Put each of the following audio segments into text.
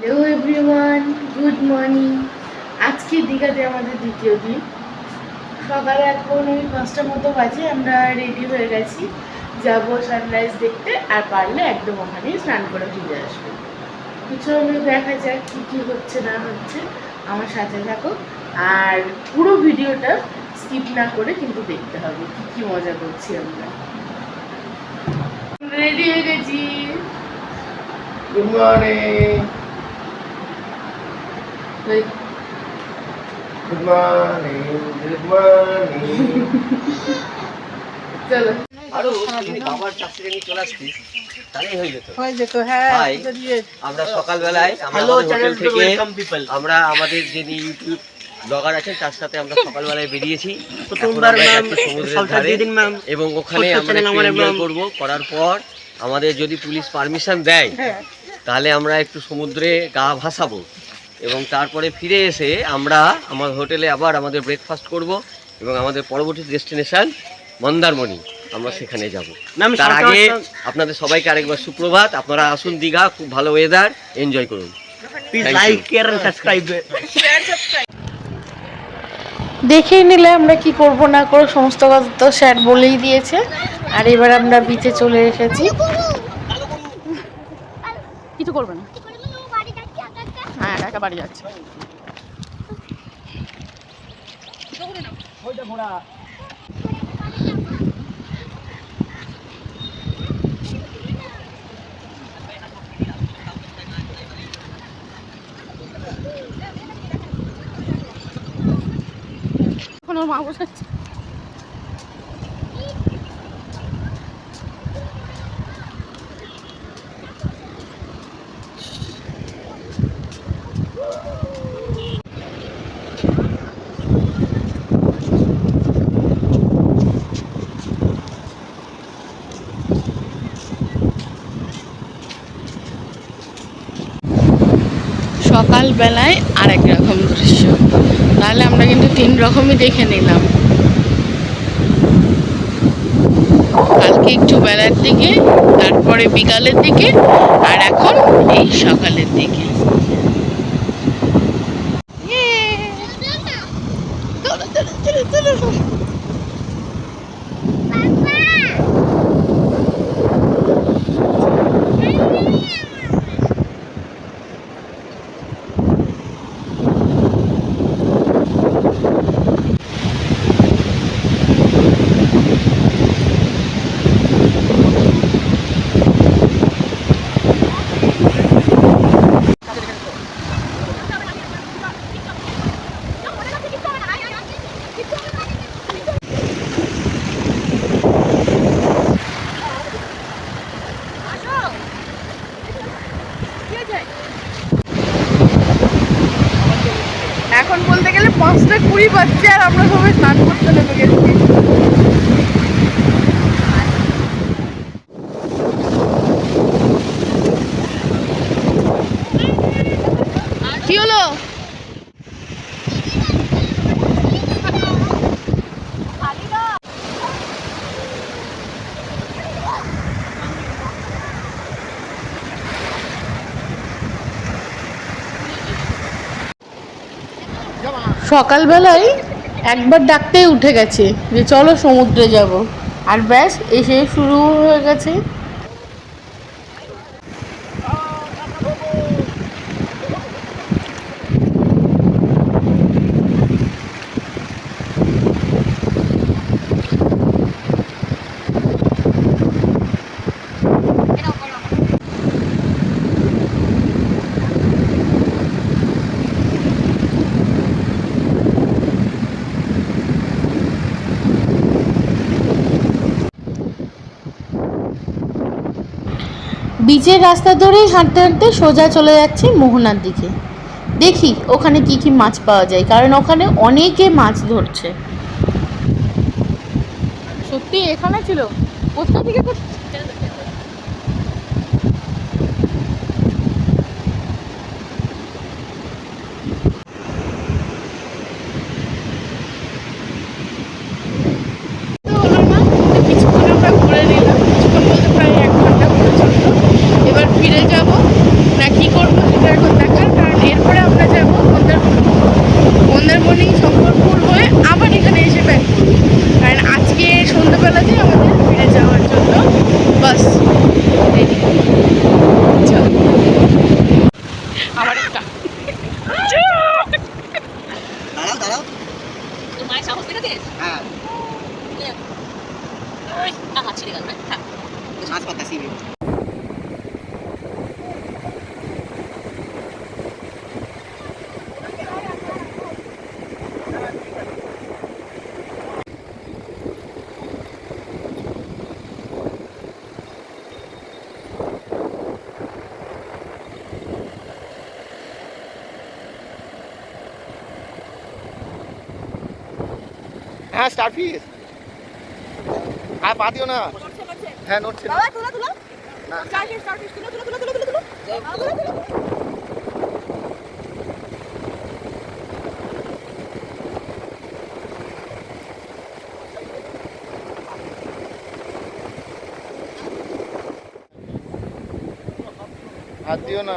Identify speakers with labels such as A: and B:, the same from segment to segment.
A: Hello everyone good morning আজকে দীঘাতে আমাদের দ্বিতীয় দিন। সকালে এখন ওই পাঁচটার মতো বাজে, আমরা রেডি হয়ে গেছি। যাব সানরাইজ দেখতে, আর পারলে একদম ওখানে স্নান করে ফিরে আসব। কিছু আমি দেখা যাক কী কী হচ্ছে, না হচ্ছে, আমার সাথে থাকো। আর পুরো ভিডিওটা স্কিপ না করে কিন্তু দেখতে হবে, কী কী মজা করছি আমরা। রেডি হয়ে গেছি।
B: গুড মর্নিং
A: ওই
B: গুড মর্নিং গুড মর্নিং
A: চলো।
B: আরও বাবার নিয়ে চলে আসতিস তাহলেই হয়ে যেত।
C: হয়ে যেত হ্যাঁ
B: আমরা সকালবেলায় আমরা
C: Hello,
B: আমাদের হোটেল থেকে আমরা আমাদের যিনি ইউটিউব ব্লগার আছেন তার সাথে আমরা সকালবেলায় বেরিয়েছি। এবং ওখানে আমরা এনজয় করব। করার পর আমাদের যদি পুলিশ পারমিশন দেয়
C: হ্যাঁ।
B: তাহলে আমরা একটু সমুদ্রে গা ভাসাবো। এবং তারপরে ফিরে এসে আমরা আমার হোটেলে আবার আমাদের ব্রেকফাস্ট করব এবং আমাদের পরবর্তী ডেস্টিনেশন মন্দারমণি। আমরা সেখানে যাব। তার আগে আপনাদের সবাইকে আরেকবার সুপ্রভাত। আপনারা আসুন দীঘা খুব ভালো ওয়েদার এনজয় করুন।
A: দেখেই নিলে আমরা কি করব না করব সমস্ত কথা তো স্যার বলেই দিয়েছে। আর এবার আমরা বিচে চলে এসেছি। কিছু করবে না। একা বাড়ি যাচ্ছে। এখন ওর মা বসাচ্ছে সকালবেলায় আরেক রকম দৃশ্য। তাহলে আমরা কিন্তু তিন রকমই দেখে নিলাম। কালকে একটু বেলার দিকে, তারপরে বিকালের দিকে, আর এখন এই সকালের দিকে চলো, চলো, চলো, চলো, চলো। এখন বলতে গেলে পাঁচটা কুড়ি বাজছে আর আমরা সবাই স্নান করতে নেমে গেছি কি হলো সকালবেলায় একবার ডাকতেই উঠে গেছে যে চলো সমুদ্রে যাব। আর ব্যাস এসে শুরু হয়ে গেছে। বিচের রাস্তা ধরেই হাঁটতে হাঁটতে সোজা চলে যাচ্ছি মোহনার দিকে। দেখি ওখানে কি কি মাছ পাওয়া যায়, কারণ ওখানে অনেকে মাছ ধরছে। সত্যি এখানে ছিল? কোথা থেকে
C: হ্যাঁ স্টার ফিস। আর পা দিও না। হ্যাঁ নড়ছে
D: বাবা তুলো তুলো।
C: না।
D: স্টার ফিস স্টার ফিস তুলো তুলো তুলো তুলো তুলো তুলো। তুলো
C: হাত দিও না।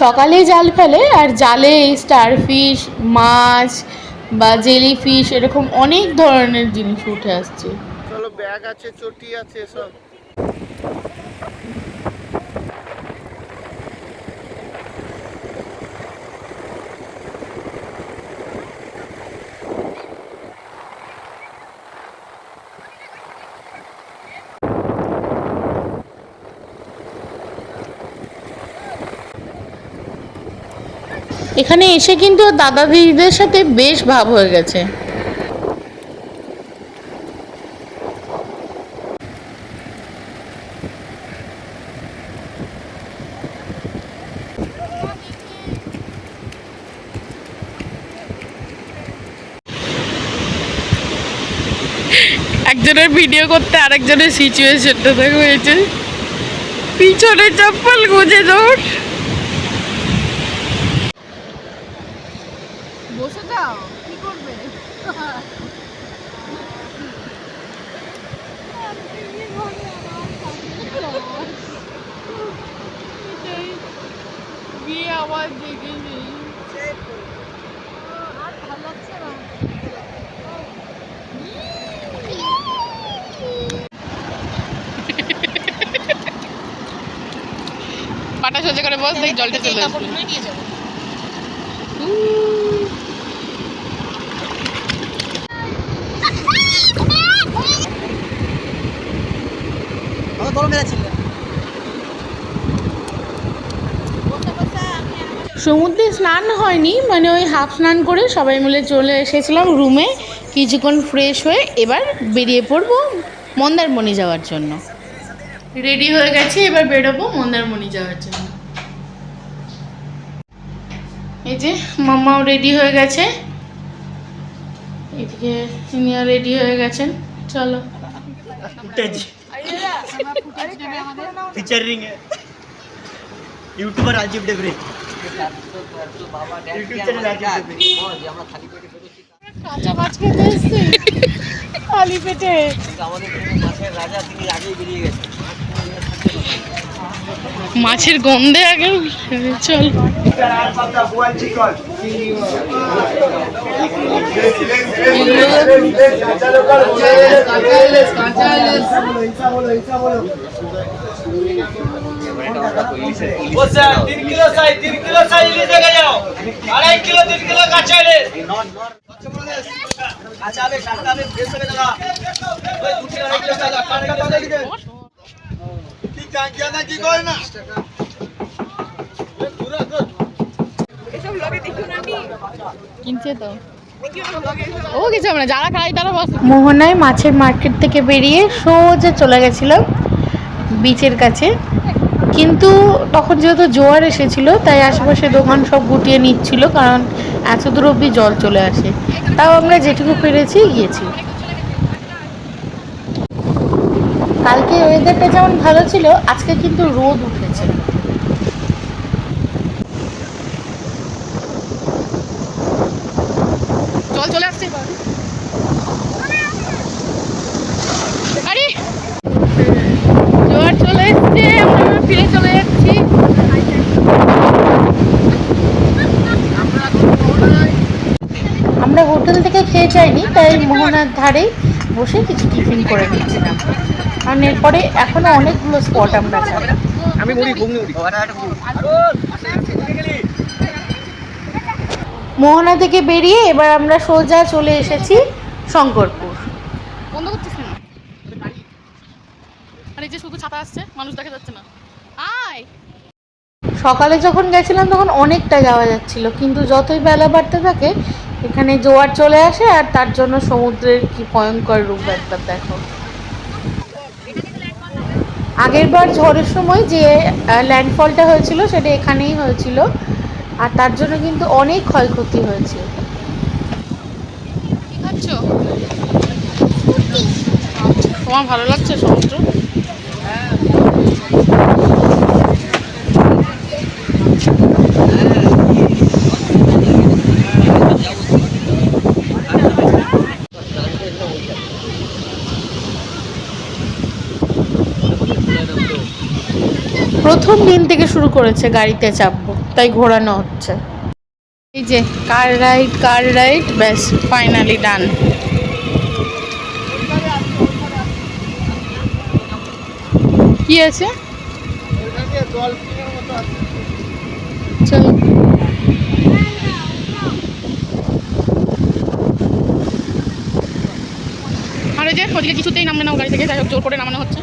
A: সকালে জাল ফেলে আর জালে স্টারফিশ মাছ বা জেলি ফিশ এরকম অনেক ধরনের জিনিস উঠে আসছে।
C: চলো ব্যাগ আছে, চটি আছে সব
A: এখানে এসে কিন্তু দাদা দিদিদের সাথে বেশ ভাব হয়ে গেছে। একজনের ভিডিও করতে আরেকজনের সিচুয়েশনটা দেখা হয়েছে পিছনে চপ্পল গুঁজে দৌড়
D: বসে যাও কি করবে
A: বিয়ে আবার দেখেছি
D: আর ভালো লাগছে না
A: পাটা সোজা করে বস দেখ জলটা চলে আসবে। সমুদ্রে স্নান হয়নি মানে ওই হাফ স্নান করে সবাই মিলে চলে এসেছিলাম রুমে কিছুক্ষণ ফ্রেশ হয়ে এবার বেরিয়ে পড়ব মন্দারমণি যাওয়ার জন্য। রেডি হয়ে গেছে এবার বেরোবো মন্দারমণি যাওয়ার জন্য। এই যে মাম্মাও রেডি হয়ে গেছে। এদিকে সিনিয়র রেডি হয়ে গেছেন। চলো।
E: ফিচারিং ইউটিউবার রাজীব
B: দেবরে খালি পেটে। আমাদের রাজা তিনি আগেই বেরিয়ে গেছেন।
A: মাছের গন্ধে আগে চল।
E: আচ্ছা আমি আমি ফ্রেশ হয়ে দাদা। ওই দুটি
D: আড়াই কিলো কয় না
A: ও কিছু আমরা যারা খাই তারা মোহনায় মাছের মার্কেট থেকে বেরিয়ে সোজা চলে গেছিলাম বিচের কাছে। কিন্তু তখন যেহেতু জোয়ার এসেছিল তাই আশেপাশে দোকান সব গুটিয়ে নিচ্ছিল কারণ এত দূর অব্দি জল চলে আসে। তাও আমরা যেটুকু পেরেছি গিয়েছি। ওয়েদারটা যেমন ভালো ছিল, আজকে কিন্তু রোদ উঠেছে। আমরা ফিরে চলে যাচ্ছি। আমরা হোটেল থেকে খেয়ে যাইনি, তাই মোহনার ধারেই বসে কিছু টিফিন করে নিচ্ছিলাম। কারণ এরপরে এখনও অনেকগুলো স্পট আমরা যাব
C: আমি
A: মোহনা থেকে বেরিয়ে এবার আমরা সোজা চলে এসেছি শঙ্করপুর।
D: বন্ধ করছিস কেন? আরে যে শুধু ছাতা আসছে মানুষ দেখা যাচ্ছে না। আয়!
A: সকালে যখন গেছিলাম তখন অনেকটা যাওয়া যাচ্ছিল কিন্তু যতই বেলা বাড়তে থাকে এখানে জোয়ার চলে আসে আর তার জন্য সমুদ্রের কি ভয়ঙ্কর রূপ একবার দেখো। আগের বার ঝড়ের সময় যে ল্যান্ডফলটা হয়েছিল সেটা এখানেই হয়েছিল। আর তার জন্য কিন্তু অনেক ক্ষয়ক্ষতি হয়েছে।
D: তোমার ভালো লাগছে সমুদ্র?
A: প্রথম দিন থেকে শুরু করেছে গাড়িতে চাপবো, তাই ঘোরানো হচ্ছে। এই যে কার রাইড কার রাইড ব্যাস ফাইনালি ডান কি আছে?
D: আর ওই যে ওদিকে কিছুতেই নামবে না গাড়ি থেকে, যাই হোক, জোর করে নামানো হচ্ছে।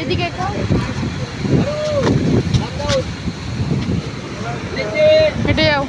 A: এইদিকে এটা
D: হেঁটে যাও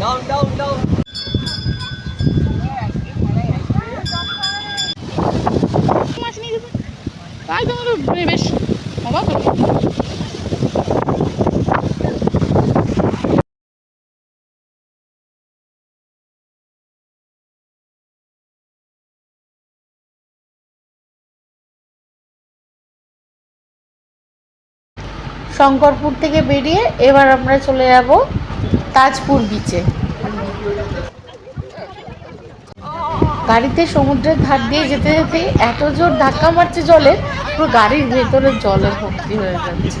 B: ডাউন ডাউন ডাউন
D: আসেনি তাই তো আমার বেশ অবাক
A: শঙ্করপুর থেকে বেরিয়ে এবার আমরা চলে যাব তাজপুর বিচে গাড়িতে সমুদ্রের ধার দিয়ে যেতে যেতে এত জোর ধাক্কা মারছে জলে, পুরো গাড়ির ভেতরে জলের ভর্তি হয়ে যাচ্ছে।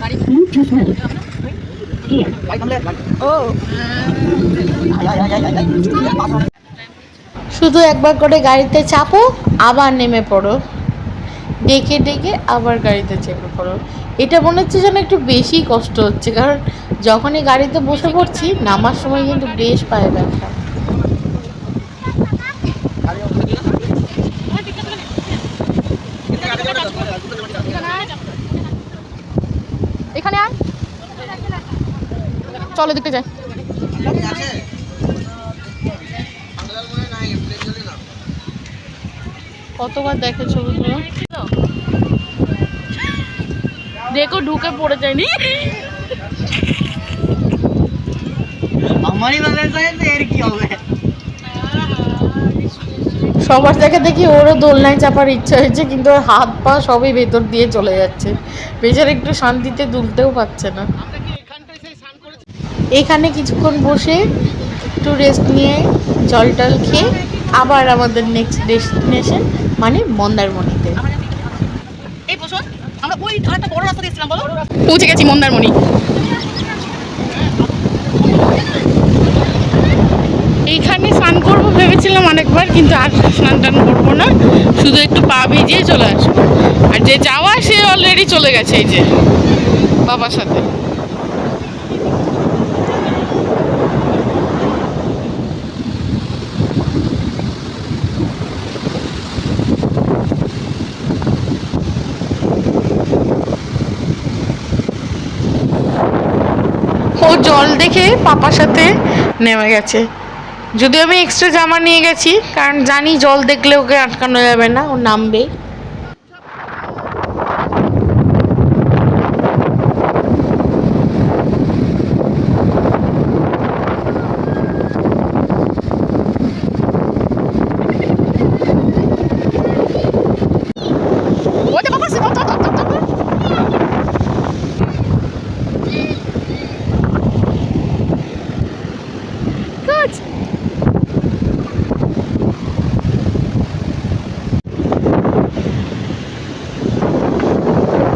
A: শুধু একবার করে গাড়িতে চাপো, আবার নেমে পড়ো। ডেকে ডেকে আবার গাড়িতে চেপে পড়ো। এটা মনে হচ্ছে যেন একটু বেশি কষ্ট হচ্ছে, কারণ যখনই গাড়িতে বসে পড়ছি, নামার সময় কিন্তু বেশ পায়ে ব্যথা
D: এখানে আয় চলো দেখতে যাই
A: কতবার দেখে ছবিগুলো দেখো ঢুকে পড়ে যায়নি।
E: আমারই এর কি হবে।
A: সবার দেখে দেখি ওরও দোলনায় চাপার ইচ্ছা হয়েছে কিন্তু ওর হাত পা সবই ভেতর দিয়ে চলে যাচ্ছে। বেচার একটু শান্তিতে দুলতেও পারছে না। এখানে কিছুক্ষণ বসে একটু রেস্ট নিয়ে জল টল খেয়ে আবার আমাদের নেক্সট ডেস্টিনেশন মানে মন্দারমণিতে।
D: এই আমরা ওই আরেকটা বড় রাস্তা দিয়েছিলাম বলো। পৌঁছে গেছি মন্দারমণি। এইখানে স্নান করব ভেবেছিলাম অনেকবার কিন্তু আর স্নান টান করব না। শুধু একটু পা ভিজিয়ে চলে আসব। আর যে যাওয়া সে অলরেডি চলে গেছে এই যে বাবার সাথে
A: ও জল দেখে পাপার সাথে নেমে গেছে। যদিও আমি এক্সট্রা জামা নিয়ে গেছি, কারণ জানি জল দেখলে ওকে আটকানো যাবে না, ও নামবে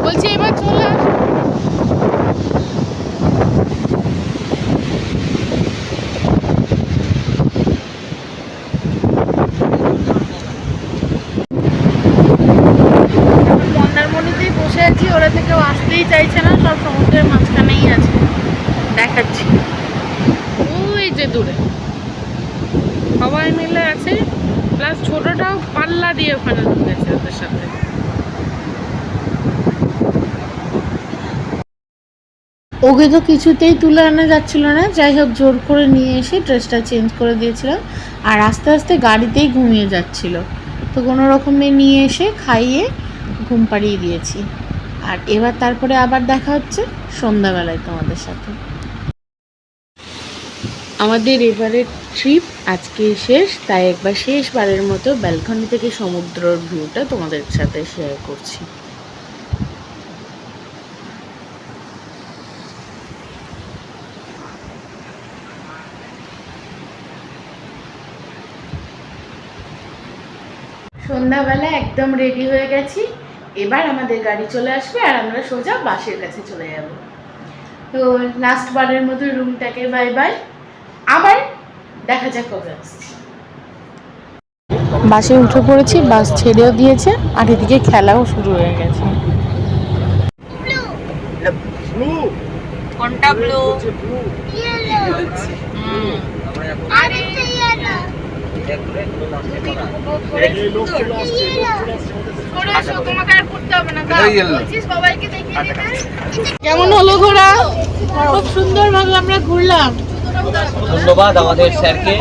A: বলছি এবার চলে আস মন্দারমণিতেই বসে আছি ওরা থেকে আসতেই চাইছে না সব সমুদ্রের মাঝখানেই আছে দেখাচ্ছি ওই যে দূরে সবাই মিলে আছে প্লাস পাল্লা দিয়ে ওখানে ঢুকেছে ওদের সাথে। ওকে তো কিছুতেই তুলে আনা যাচ্ছিল না। যাই হোক জোর করে নিয়ে এসে ড্রেসটা চেঞ্জ করে দিয়েছিলাম আর আস্তে আস্তে গাড়িতেই ঘুমিয়ে যাচ্ছিল। তো কোনো রকমে নিয়ে এসে খাইয়ে ঘুম পাড়িয়ে দিয়েছি। আর এবার তারপরে আবার দেখা হচ্ছে সন্ধ্যাবেলায় তোমাদের সাথে। আমাদের এবারের ট্রিপ আজকে শেষ, তাই একবার শেষবারের মতো ব্যালকনি থেকে সমুদ্রের ভিউটা তোমাদের সাথে শেয়ার করছি।
F: সন্ধ্যাবেলা একদম রেডি হয়ে গেছি, এবার আমাদের গাড়ি চলে আসবে আর আমরা সোজা বাসের কাছে চলে যাব। তো লাস্ট বারের মতো রুমটাকে বাই বাই আবার দেখা যাক কবে আসছি।
A: বাসে উঠে পড়েছি বাস ছেড়েও দিয়েছে আর এদিকে খেলাও শুরু হয়ে গেছে। কোনটা ব্লু কেমন হলো ঘোরা? খুব সুন্দর ভাবে আমরা ঘুরলাম।
B: ধন্যবাদ আমাদের স্যারকে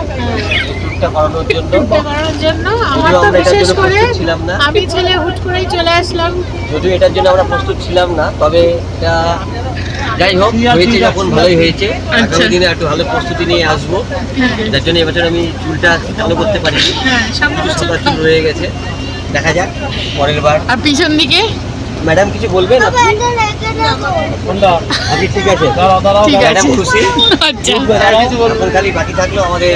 B: করানোর জন্য।
A: টুকটা করার জন্য। আমার তো বিশেষ করে
B: প্রস্তুত ছিলাম না।
A: আমি ছেলে হুট করেই চলে আসলাম।
B: যদিও এটার জন্য আমরা প্রস্তুত ছিলাম না তবে এটা যাই হোক হয়েছে যখন ভালোই হয়েছে। আগামী দিনে একটু ভালো প্রস্তুতি নিয়ে আসব। যার জন্য এবছর আমি চুলটা চালু করতে পারিনি।
A: হ্যাঁ
B: চুল রয়ে গেছে দেখা যাক পরের বার।
A: আর পিছন দিকে?
B: ম্যাডাম কিছু বলবেন আপনি? আপনি ঠিক আছে। ম্যাডাম খুশি?
A: আচ্ছা।
B: খালি বাকি থাকল আমাদের।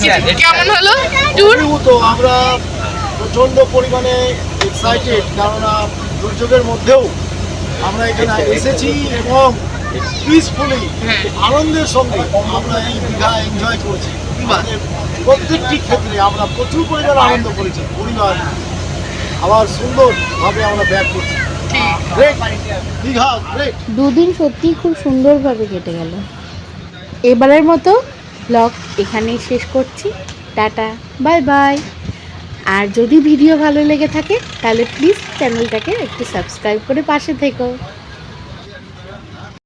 B: sir।
A: কেমন হলো? ট্যুর?
C: তো আমরা প্রচণ্ড পরিমাণে এক্সাইটেড কেননা দুর্যোগের মধ্যেও আমরা এখানে এসেছি এবং পিসফুলি
A: হ্যাঁ।
C: আনন্দের সঙ্গে আমরা এই দীঘা এনজয় করছি। প্রত্যেকটি ক্ষেত্রে আমরা প্রচুর পরিমাণে আনন্দ করেছি। পরিবার আবার সুন্দরভাবে আমরা ব্যাক করছি।
A: দুদিন সত্যিই খুব সুন্দরভাবে কেটে গেল। এবারের মতো ব্লগ এখানেই শেষ করছি। টাটা বাই বাই আর যদি ভিডিও ভালো লেগে থাকে তাহলে প্লিজ চ্যানেলটাকে একটু সাবস্ক্রাইব করে পাশে থেকো।